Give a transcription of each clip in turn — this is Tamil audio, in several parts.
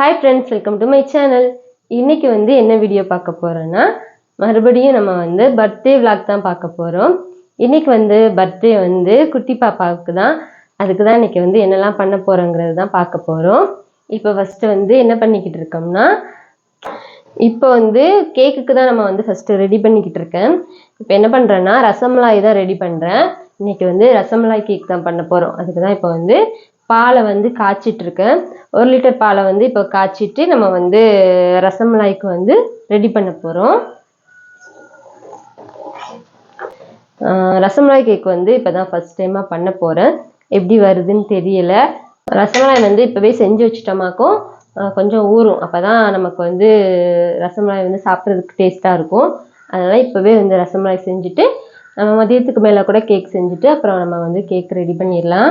Hi friends welcome to my channel இன்னைக்கு வந்து என்ன வீடியோ பார்க்க போகிறோன்னா மறுபடியும் நம்ம வந்து பர்த்டே விளாக் தான் பார்க்க போகிறோம் இன்னைக்கு வந்து பர்த்டே வந்து குட்டி பாப்பாவுக்கு தான். அதுக்கு தான் இன்னைக்கு வந்து என்னெல்லாம் பண்ண போகிறோங்கிறது தான் பார்க்க போகிறோம் இப்போ ஃபஸ்ட்டு வந்து என்ன பண்ணிக்கிட்டு இருக்கோம்னா இப்போ வந்து கேக்குக்கு தான் நம்ம வந்து ஃபஸ்ட்டு ரெடி பண்ணிக்கிட்டு இருக்கேன். இப்போ என்ன பண்ணுறேன்னா ரசமலாய் தான் ரெடி பண்ணுறேன் இன்னைக்கு வந்து ரசமலாய் கேக் தான் பண்ண போகிறோம் அதுக்கு தான் இப்போ வந்து பாலை வந்து காய்ச்சிட்டு இருக்கேன் ஒரு லிட்டர் பாலை வந்து இப்போ காய்ச்சிட்டு நம்ம வந்து ரசமலாய்க்கு வந்து ரெடி பண்ண போகிறோம் ரசமலாய் கேக் வந்து இப்போ தான் ஃபஸ்ட் டைமாக பண்ண போகிறேன் எப்படி வருதுன்னு தெரியல. ரசமலாய் வந்து இப்போவே செஞ்சு வச்சிட்டோமாக்கும் கொஞ்சம் ஊறும். அப்போ தான் நமக்கு வந்து ரசமலாய் வந்து சாப்பிட்றதுக்கு டேஸ்ட்டாக இருக்கும். அதனால் இப்போவே வந்து ரசமலாய் செஞ்சுட்டு நம்ம மதியத்துக்கு மேலே கூட கேக் செஞ்சுட்டு அப்புறம் நம்ம வந்து கேக் ரெடி பண்ணிடலாம்.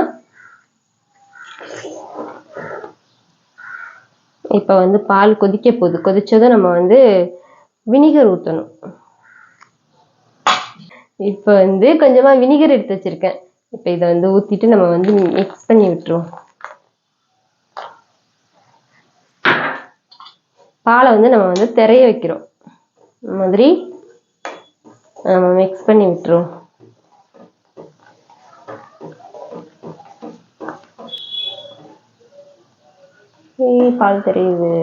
இப்போ வந்து பால் கொதிக்க போகுது. கொதிச்சதும் நம்ம வந்து வினிகர் ஊற்றணும் இப்போ வந்து கொஞ்சமாக வினிகர் எடுத்து வச்சிருக்கேன். இப்போ இதை வந்து ஊற்றிட்டு நம்ம வந்து மிக்ஸ் பண்ணி விட்டுருவோம். பாலை வந்து நம்ம வந்து திரைய வைக்கிறோம். மாதிரி நம்ம மிக்ஸ் பண்ணி விட்டுருவோம். பால் தெரியுது.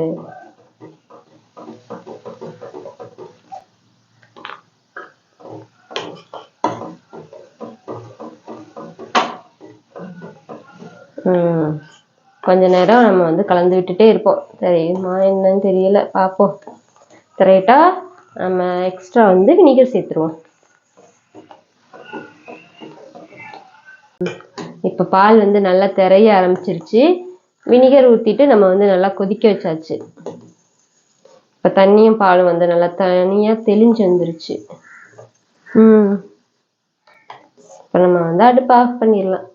கொஞ்ச நேரம் நம்ம வந்து கலந்து விட்டுட்டே இருப்போம். தெரியுமா என்னன்னு தெரியல. பார்ப்போம் கரெக்டா நம்ம எக்ஸ்ட்ரா வந்து வினிகர் சேர்த்துருவோம். இப்போ பால் வந்து நல்லா திரைய ஆரம்பிச்சிருச்சு. வினிகர் ஊற்றிட்டு நம்ம வந்து நல்லா கொதிக்க வச்சாச்சு. இப்போ தண்ணியும் பாலும் வந்து நல்லா தனியாக தெளிஞ்சு வந்துருச்சு. ம். இப்போ நம்ம வந்து அடுப்பு ஆஃப் பண்ணிடலாம்.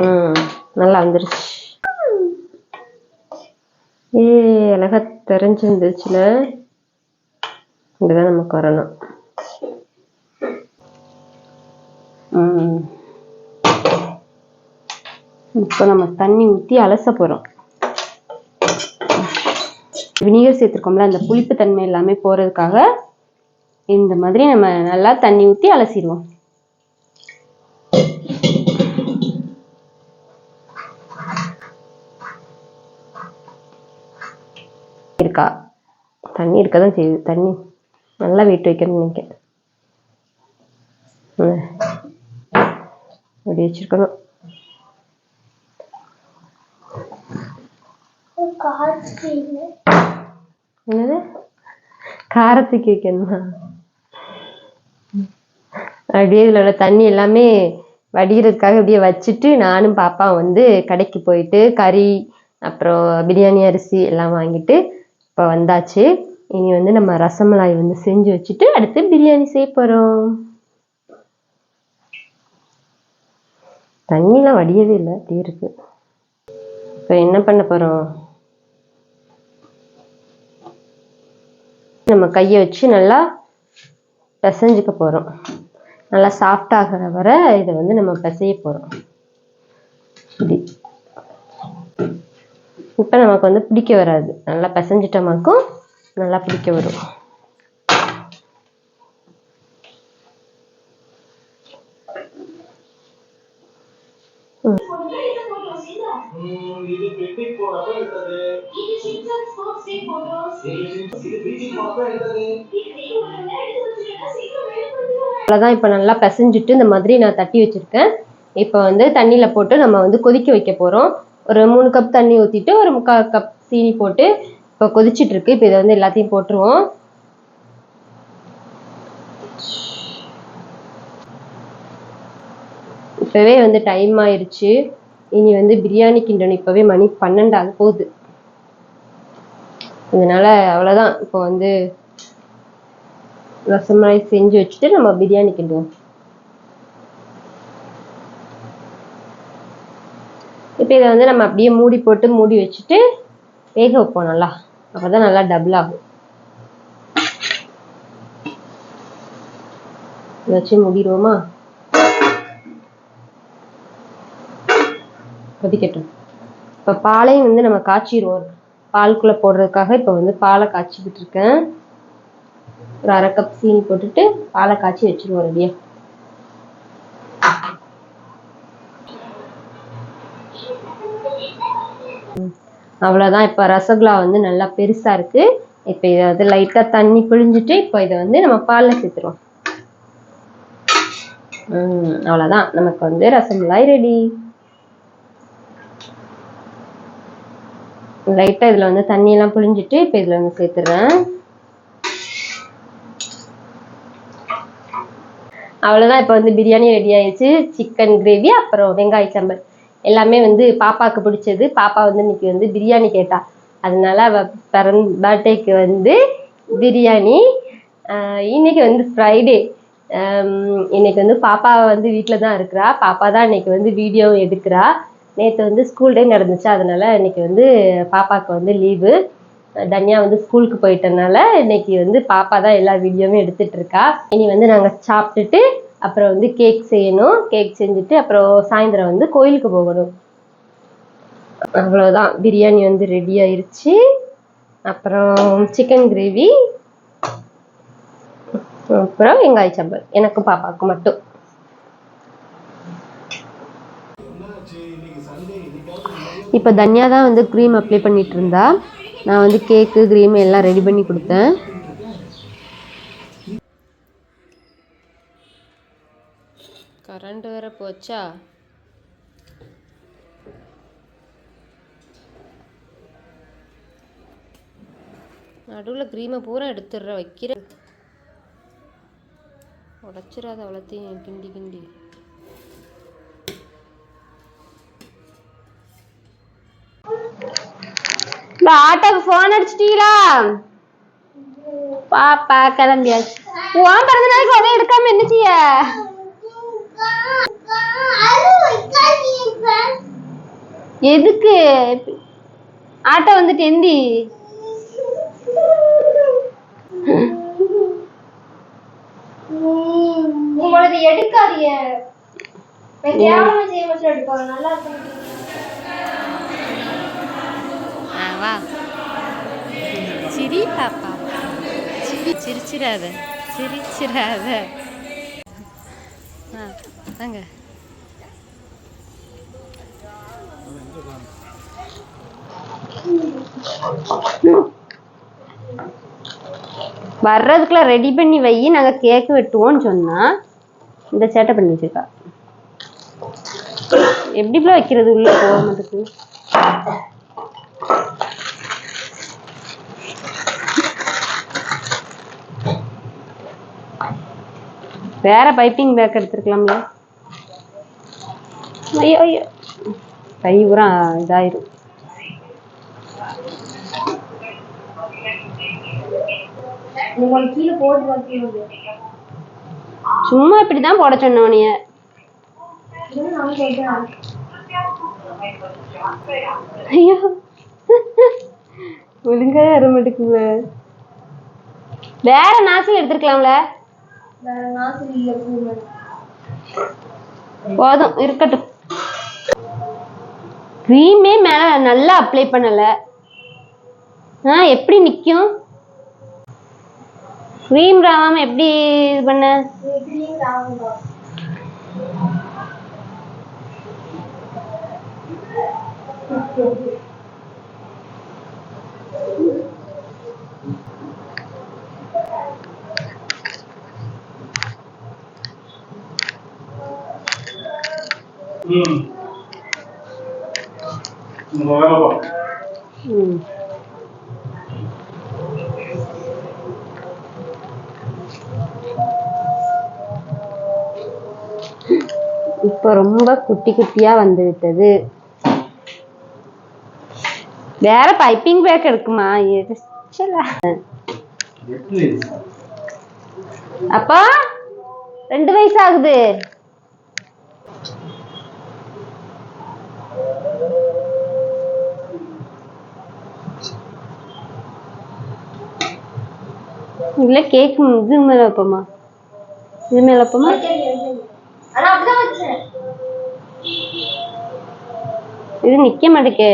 ம் நல்லா வந்துருச்சு. ஏ அழகா தெரிஞ்சு வந்துருச்சுல இப்படிதான் நமக்கு வரணும் ம் இப்போ நம்ம தண்ணி ஊற்றி அலச போகிறோம் வினிகர் சேர்த்துருக்கோம்ல அந்த புளிப்பு தன்மை எல்லாமே போகிறதுக்காக இந்த மாதிரி நம்ம நல்லா தண்ணி ஊற்றி அலசிடுவோம். இருக்கா? தண்ணி இருக்க தான் செய்யுது. தண்ணி நல்லா வெயிட் வைக்கணும்னு நினைக்கிறேன். அப்படி வச்சிருக்கணும். என்னது? காரத்துக்கு வைக்கணுமா? அப்படியே இதில் உள்ள தண்ணி எல்லாமே வடிகிறதுக்காக அப்படியே வச்சுட்டு நானும் பாப்பா வந்து கடைக்கு போயிட்டு கறி அப்புறம் பிரியாணி அரிசி எல்லாம் வாங்கிட்டு இப்போ வந்தாச்சு. இனி வந்து நம்ம ரசமலாய் வந்து செஞ்சு வச்சுட்டு அடுத்து பிரியாணி செய்ய போகிறோம் தண்ணிலாம் வடியவே இல்லை அப்படியே இருக்குது இப்போ என்ன பண்ண போகிறோம் நம்ம கையை வச்சு நல்லா பிசைஞ்சிக்க போகிறோம் நல்லா சாஃப்ட் ஆகிற வரை இதை வந்து நம்ம பிசைய போகிறோம் இப்படி. இப்போ நமக்கு வந்து பிடிக்க வராது. நல்லா பிசைஞ்சிட்டோமாக்கும் நல்லா பிடிக்க வரும். அவ்வளோதான் இப்போ நல்லா பிசைஞ்சிட்டு இந்த மாதிரி நான் தட்டி வச்சுருக்கேன். இப்போ வந்து தண்ணியில் போட்டு நம்ம வந்து கொதிக்க வைக்க போகிறோம் ஒரு மூணு கப் தண்ணி ஊற்றிட்டு ஒரு முக்கால் கப் சீனி போட்டு இப்போ கொதிச்சிட்ருக்கு இப்போ இதை வந்து எல்லாத்தையும் போட்டுருவோம். இப்போவே வந்து டைம் ஆயிடுச்சு இனி வந்து பிரியாணி கிண்டணும் இப்போவே மணி பன்னெண்டு போகுது. அதனால அவ்வளோதான் இப்போ வந்து ரசமலாய் செஞ்சு வச்சுட்டு நம்ம பிரியாணி கிண்டுவோம். இப்போ இதை வந்து நம்ம அப்படியே மூடி போட்டு மூடி வச்சுட்டு வேக வைப்போம் நல்லா. அப்பதான் நல்லா டபுள் ஆகும். வச்சு முடிடுவோமா? கொதிக்கட்டும். இப்போ பாலையும் வந்து நம்ம காய்ச்சிடுவோம் பாலுக்குள்ளே போடுறதுக்காக இப்போ வந்து பாலை காய்ச்சிக்கிட்டு இருக்கேன். ஒரு அரை கப் சீனி போட்டுட்டு பாலை காய்ச்சி வச்சிருவோம் ரெடியா. அவ்வளோதான் இப்போ ரசகுல்லா வந்து நல்லா பெருசாக இருக்கு. இப்போ இதை வந்து லைட்டாக தண்ணி பிழிஞ்சிட்டு இப்போ இதை வந்து நம்ம பாலில் சேர்த்துருவோம். அவ்வளோதான் நமக்கு வந்து ரசமலாய் ரெடி லைட்டாக இதில் வந்து தண்ணியெல்லாம் புழிஞ்சிட்டு இப்போ இதில் வந்து சேர்த்துடுறேன் அவ்வளோதான் இப்போ வந்து பிரியாணி ரெடி ஆயிடுச்சு. சிக்கன் கிரேவி அப்புறம் வெங்காய சாம்பார். எல்லாமே வந்து பாப்பாவுக்கு பிடிச்சது. பாப்பா வந்து இன்னைக்கு வந்து பிரியாணி கேட்டா. அதனால அவ பிறந்த பர்த்டேக்கு வந்து பிரியாணி. இன்னைக்கு வந்து ஃப்ரைடே இன்னைக்கு வந்து பாப்பா வந்து வீட்டில் தான் இருக்கிறா. பாப்பா தான் இன்னைக்கு வந்து வீடியோ எடுக்கிறா. நேற்று வந்து ஸ்கூல் டே நடந்துச்சு. அதனால இன்னைக்கு வந்து பாப்பாவுக்கு வந்து லீவு தனியாக வந்து ஸ்கூலுக்கு போயிட்டனால இன்னைக்கு வந்து பாப்பா தான் எல்லா வீடியோவும் எடுத்துட்டு இருக்கா. இனி வந்து நாங்கள் சாப்பிட்டுட்டு அப்புறம் வந்து கேக் செய்யணும். கேக் செஞ்சுட்டு அப்புறம் சாயந்தரம் வந்து கோயிலுக்கு போகணும். அவ்வளோதான் பிரியாணி வந்து ரெடி ஆயிருச்சு. அப்புறம் சிக்கன் கிரேவி அப்புறம் வெங்காய சம்பல் எனக்கும் பாப்பாவுக்கு மட்டும். இப்போ தன்யா தான் வந்து க்ரீம் அப்ளை பண்ணிட்டு இருந்தா நான் வந்து கேக்கு க்ரீம் எல்லாம் ரெடி பண்ணி கொடுத்தேன். கரண்ட் வேற போச்சா? நடுவில் க்ரீமை பூரா எடுத்துடுற வைக்கிற. உடச்சிடாத அவ்வளோத்தையும் கிண்டி கிண்டி. இந்த ஆட்டோக்கு ஃபோன் அடிச்சிட்டீங்களா பாப்பா கிளம்பியாச்சு உன் பிறந்த நாளைக்கு உடனே எடுக்காம என்ன செய்ய எதுக்கு ஆட்டோ வந்துட்டு எந்தி உங்களது எடுக்காதீங்க கேவலமா செய்ய வச்சு எடுப்பாங்க நல்லா இருக்கும் வா சிரி பாப்பா. சிரி சிரிச்சிடாத சிரிச்சிடாத ஆ அங்க வர்றதுக்குள்ள ரெடி பண்ணி வை. நாங்க கேக் வெட்டுவோம்னு சொன்னா இந்த சேட்டை பண்ணி வச்சிருக்கா. எப்படிலாம் வைக்கிறது உள்ள போக வேற பைப்பிங் பேக் எடுத்துருக்கலாம்ல. ஐயோ ஐயோ. கை பூரா இதாயிரும். சும்மா இப்படிதான் போட நான் சொல்றேன் ஐயோ. ஒழுங்கா வர மாட்டேங்குது வேற நாசில் எடுத்துருக்கலாம்ல வேற நாசம் இல்லை பூமை போதும் இருக்கட்டும். க்ரீமே மேல நல்லா அப்ளை பண்ணல. ஆ எப்படி நிக்கும்? க்ரீம் ராவாம எப்படி இது பண்ண? எப்படியும் ஆகுங்க இப்போ ரொம்ப குட்டி குட்டியா வந்து விட்டது. வேற பைப்பிங் பேக் எரிச்சலா. எப்படி? அப்பா ரெண்டு வயசு ஆகுது. இல்ல கேக் இது மேல வைப்போமா? இது மேல வைப்போமா? இது நிக்க மாட்டேக்கே.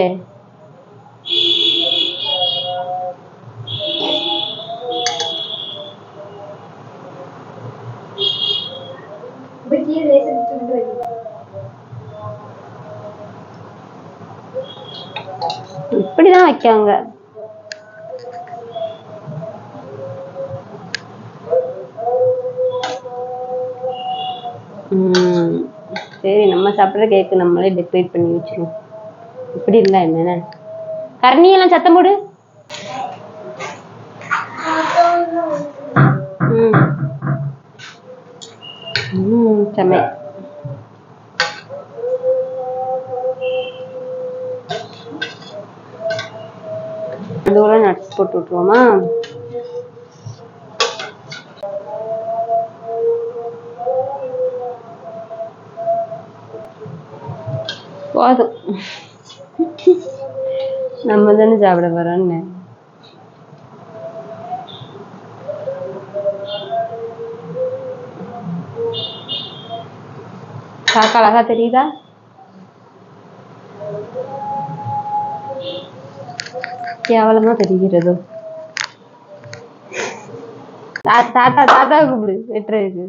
இப்படிதான் வைக்காங்க. நம்ம சாப்பிட்ற கேக்கு நம்மளே டெக்கரேட் பண்ணி வச்சிருவோம். இப்படி இருந்தா என்னென்ன? கரணியெல்லாம் சத்தம் போடு. ம். செம்மை. அதோட நட்ஸ் போட்டு விட்டுருவோமா? போதும் நம்ம தானே சாப்பிட போறோம்னு. காக்கா அழகா தெரியுதா? கேவலமா தெரிகிறதோ? தா- தாத்தா தாத்தா கூப்பிடு வெட்டுறதுக்கு.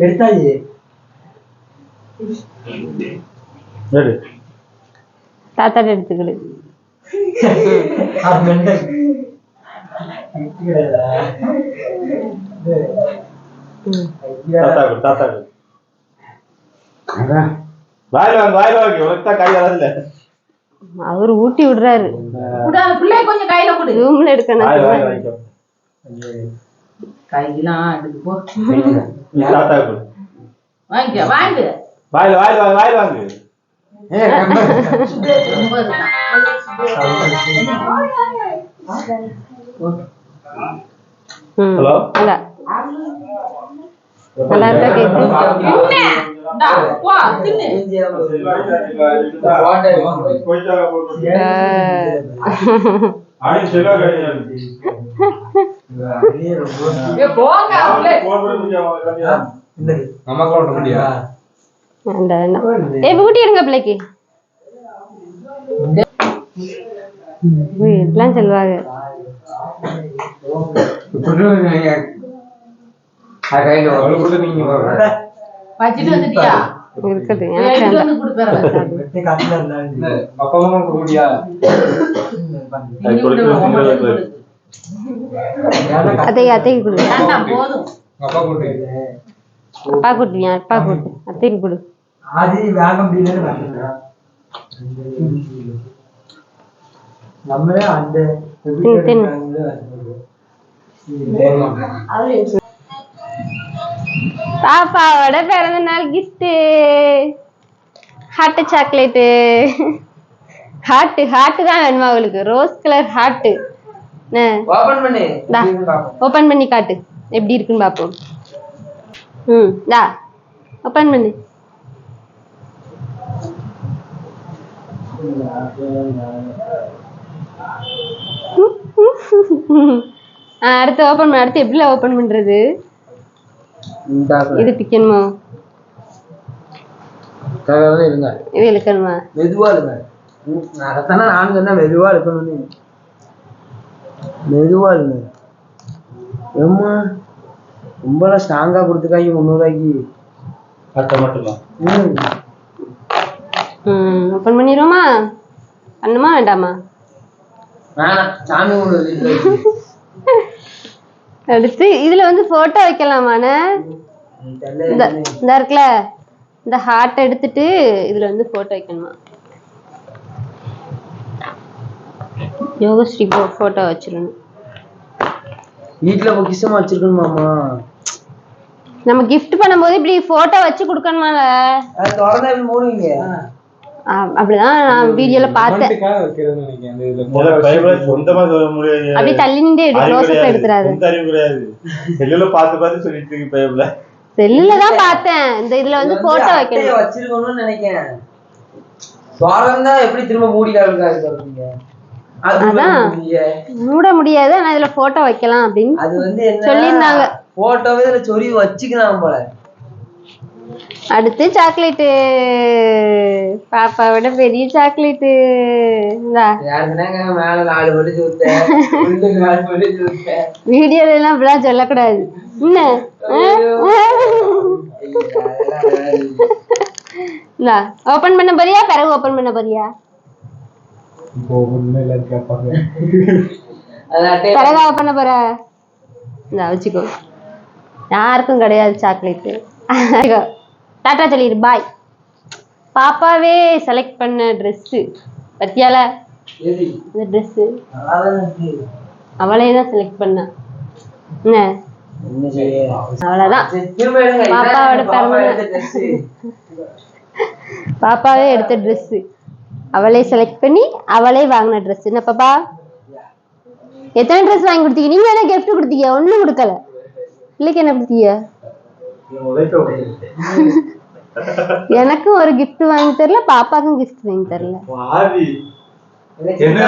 எடுத்தாச்சு. சரி தாத்தா எடுத்துக்கிடு. வாயில வாங்க வாயில வாங்க உனக்கு தான் கை வரல அவரு ஊட்டி விடுறாரு. பிள்ளை கொஞ்சம் கையில கொடு. ரூம்ல எடுக்கணும். கையெல்லாம் எடுத்து போ. வாங்கு. வாயில வாயில வாங்க வாயில வாங்க. ஹலோ? நல்லா இருக்கா கேக்கு இருங்க பிள்ளைக்கு இப்படிலாம் சொல்லுவாங்க வச்சிட்டு வந்துட்டியா? கொடு. போதும். அப்பா கொடுத்தியா அப்பா கொடு அத்தைக்கு கொடு. ஆதி வேக முடியலன்னு நம்மளே அந்த தின்னு, தின்னு. பாப்பாவோட பிறந்த நாள் gift heart chocolate heart heart தான் வேணுமா அவளுக்கு? ரோஸ் கலர் ஹார்ட் ஓபன் பண்ணு. ஓபன் பண்ணி காட்டு. எப்படி இருக்குன்னு பாப்போம். ம் டா ஓபன் பண்ணு. அடுத்து ஓபன் பண்ண. அடுத்து எப்படில ஓபன் பண்றது? இது பிக்கணுமா? இருங்க. இது இழுக்கணுமா? மெதுவா இருங்க அதைத்தானே நான் சொன்னேன் மெதுவா இருக்கணும்னு மெதுவா இருங்க ஏம்மா ரொம்ப ஸ்ட்ராங்கா கொடுத்துக்காங்க முந்நூறுவாய்க்கு. அத்தை மட்டும்தான் ம். ம் ஓபன் பண்ணிடுவோமா? பண்ணுமா வேண்டாமா? வேணாம் சாமி அடுத்து இதுல வந்து போட்டோ தெரியல இந்த இருக்குல்ல இந்த ஹார்ட் எடுத்துட்டு இதுல வந்து போட்டோ வைக்கணுமா? யோகஸ்ரீ போட்டோ வச்சிடணும். வீட்டுல பொக்கிஷமா வச்சிருக்கணுமாமா நம்ம gift பண்ணும்போது இப்படி போட்டோ வச்சு கொடுக்கணுமால அப்படிதான் நான் வீடியோல பார்த்தேன். அப்படியே தள்ளி நின்று எடு அறிவு கிடையாது. செல்லுல பார்த்து பார்த்து சொல்லிட்டு இருக்கு பைபிள செல்லுல தான் பார்த்தேன். இந்த இதுல வந்து போட்டோ வைக்கணும். வச்சிருக்கணும்னு நினைக்கிறேன். திறந்தா எப்படி திரும்ப மூடி. இல்லையே. மூட முடியாது ஆனா இதுல போட்டோ வைக்கலாம் அப்படின்னு அது வந்து என்ன? சொல்லியிருந்தாங்க. போட்டோவே இதுல சொருவி வச்சுக்கலாம் போல. அடுத்து சாக்லேட்டு பாப்பாவோட பெரிய சாக்லேட்டு வீடியோல எல்லாம் இப்படிலாம் சொல்லக்கூடாது. என்ன? ஓபன் பண்ண போறியா? பிறகு ஓபன் பண்ண போறியா? பிறகு ஓபன் பண்ண போற? வச்சுக்கோ. யாருக்கும் கிடையாது சாக்லேட்டு டாட்டா சொல்லிடு பாய் பாப்பாவே செலக்ட் பண்ண ட்ரெஸ்ஸு பத்தியால? இந்த ட்ரெஸ்ஸு அவளே தான் செலக்ட் பண்ணா. என்ன? அவ்வளோதான் பாப்பாவோட பிறந்த பாப்பாவே எடுத்த ட்ரெஸ்ஸு அவளே செலக்ட் பண்ணி அவளே வாங்கின ட்ரெஸ் என்ன பாப்பா? எத்தனை ட்ரெஸ் வாங்கி கொடுத்தீங்க? நீங்க என்ன gift கொடுத்தீங்க? ஒண்ணும் கொடுக்கல. பிள்ளைக்கு என்ன கொடுத்தீங்க? எனக்கும் ஒரு gift வாங்கி தரல பாப்பாக்கும் gift வாங்கி தரல. என்ன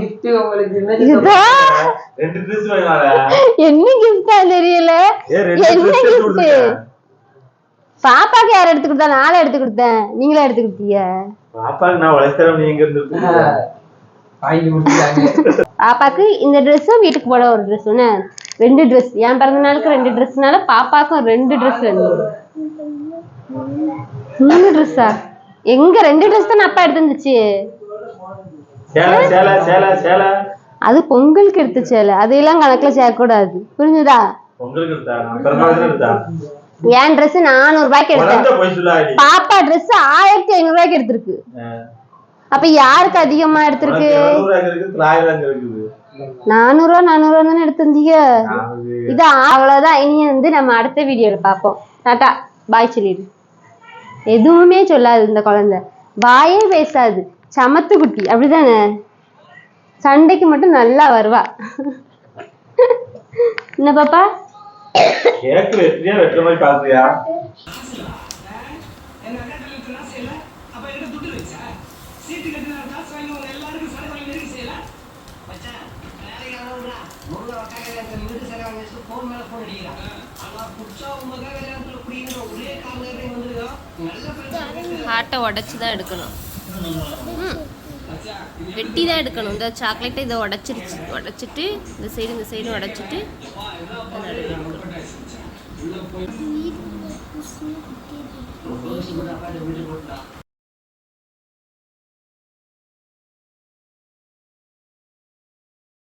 கிஃப்ட் என்ன கிஃப்டா தெரியல? ஏ ரெண்டு என்ன? கொடுத்துருக்கேன் பாப்பாக்கு யார் எடுத்து கொடுத்தா? நாளை எடுத்து கொடுத்தேன். நீங்களா எடுத்து கொடுத்தீங்க? பாப்பாக்கு நான் உழைக்கிறேன் நீங்க இருந்து வாங்கி கொடுத்துட்டாங்க. பாப்பாக்கு இந்த ட்ரெஸ்ஸும் வீட்டுக்கு போட ஒரு ட்ரெஸ் ஒன்று ரெண்டு ட்ரெஸ் என் பிறந்த நாளுக்கு ரெண்டு ட்ரெஸ்னால பாப்பாக்கும் ரெண்டு ட்ரெஸ் வேணும். மூணு ட்ரெஸ்ஸா எங்க ரெண்டு ட்ரெஸ் தான் அப்பா எடுத்து வந்துச்சு? சேலை சேலை சேலை சேலை. அது பொங்கலுக்கு எடுத்த சேலை. அதையெல்லாம் கணக்குல சேர்க்கக்கூடாது. புரிஞ்சுதா? என் ட்ரெஸ் நானூறு ரூபாய்க்கு எடுத்தேன் பாப்பா ட்ரெஸ் ஆயிரத்தி ஐநூறு ரூபாய்க்கு எடுத்திருக்கு அப்ப யாருக்கு அதிகமா எடுத்திருக்கு? நானூறு ரூபா நானூறு ரூபா தானே எடுத்து வந்தீங்க அது இது அவ்வளவுதான். இனி வந்து நம்ம அடுத்த வீடியோல பார்ப்போம். டாட்டா பாய் சொல்லிடு. எதுவுமே சொல்லாது இந்த குழந்தை. வாயே பேசாது. சமத்து குட்டி. அப்படிதானே? சண்டைக்கு மட்டும் நல்லா வருவா. என்ன பாப்பா? ஹார்ட்டை உடச்சி தான் எடுக்கணும். வெட்டி தான் எடுக்கணும். இந்த சாக்லேட்டை இதை உடச்சிருச்சு. உடச்சிட்டு இந்த சைடு இந்த சைடு உடச்சிட்டு குட்டி